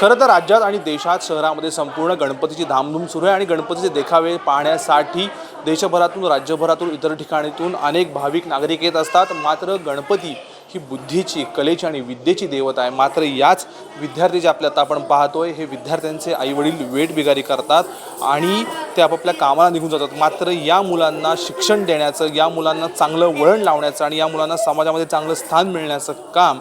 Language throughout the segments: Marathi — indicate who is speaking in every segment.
Speaker 1: खरं तर राज्यात आणि देशात शहरामध्ये संपूर्ण गणपतीची धामधूम सुरू आहे आणि गणपतीचे देखावे पाहण्यासाठी देशभरातून राज्यभरातून इतर ठिकाणीतून अनेक भाविक नागरिक येत असतात. मात्र गणपती ही बुद्धीची कलेची आणि विद्येची देवता आहे. मात्र याच विद्यार्थी जे आपल्या आता आपण पाहतोय हे विद्यार्थ्यांचे आईवडील वेट बिगारी करतात आणि ते आपापल्या कामाला निघून जातात. मात्र या मुलांना शिक्षण देण्याचं या मुलांना चांगलं वळण लावण्याचं आणि या मुलांना समाजामध्ये चांगलं स्थान मिळण्याचं काम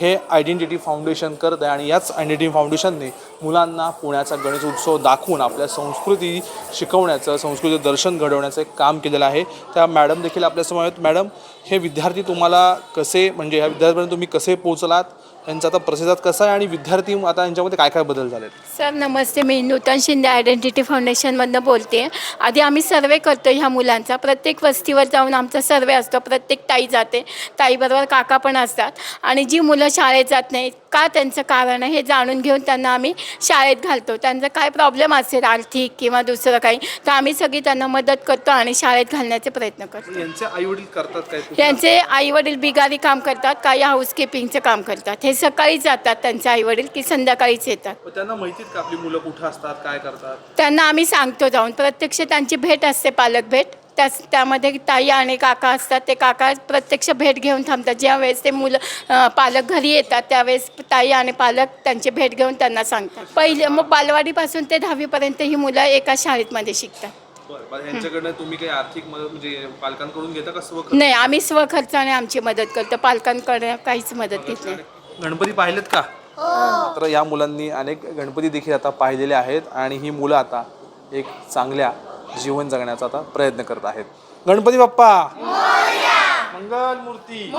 Speaker 1: हे आयडेंटिटी फाउंडेशन करत आहे आणि याच आयडेंटिटी फाउंडेशनने मुलांना पुण्याचा गणेश उत्सव दाखवून आपल्या संस्कृती शिकवण्याचं संस्कृती दर्शन घडवण्याचं एक काम केलेलं आहे. त्या मॅडम देखील आपल्यासमोर आहेत. मॅडम हे विद्यार्थी तुम्हाला कसे म्हणजे ह्या विद्यार्थ्यांपर्यंत तुम्ही कसे पोहोचलात? यांचा आता प्रतिसाद कसा आहे? आणि विद्यार्थी आता यांच्यामध्ये काय काय बदल झाले
Speaker 2: सर नमस्ते. मी नूतन शिंदे आयडेंटिटी फाउंडेशनमधनं बोलते. आधी आम्ही सर्वे करतो ह्या मुलांचा. प्रत्येक वस्तीवर जाऊन आमचा सर्वे असतो. प्रत्येक ताई जाते. ताईबरोबर काका पण असतात. आणि जी मुलं शाळेत जात नाहीत का त्यांचं कारण आहे हे जाणून घेऊन त्यांना आम्ही शाळेत घालतो. त्यांचा काय प्रॉब्लेम असेल आर्थिक किंवा दुसरं काही तर आम्ही सगळी त्यांना मदत करतो आणि शाळेत घालण्याचे प्रयत्न करतो.
Speaker 1: यांचे आई वडील करतात काय
Speaker 2: आईवडील बिगारी काम करतात काही हाऊसकीपिंगचं काम करतात. हे सकाळी जातात त्यांचे आईवडील की संध्याकाळीच येतात.
Speaker 1: त्यांना माहितीत का आपली मुलं कुठं असतात काय करतात?
Speaker 2: त्यांना आम्ही सांगतो जाऊन. प्रत्यक्ष त्यांची भेट असते पालक भेट. त्याच त्यामध्ये ताई आणि काका असतात ते काका प्रत्यक्ष भेट घेऊन थांबतात. ज्या वेळेस ते मुलं पालक घरी येतात त्यावेळेस ताई आणि पालक त्यांची भेट घेऊन त्यांना सांगतात. पहिले मग बालवाडीपासून ते दहावीपर्यंत ही मुलं एका शाळेमध्ये शिकतात.
Speaker 1: तुम्ही काही आर्थिक मदत म्हणजे पालकांकडून घेता का
Speaker 2: नाही आम्ही स्वखर्चाने आमची मदत करतो. पालकांकडे काहीच मदत घेत नाही.
Speaker 1: गणपती पाहिलेत का? तर या मुलांनी अनेक गणपती देखील आता पाहिलेले आहेत आणि ही मुलं आता एक चांगल्या जीवन जगण्याचा आता प्रयत्न करत आहेत. गणपती बाप्पा! मंगल मूर्ती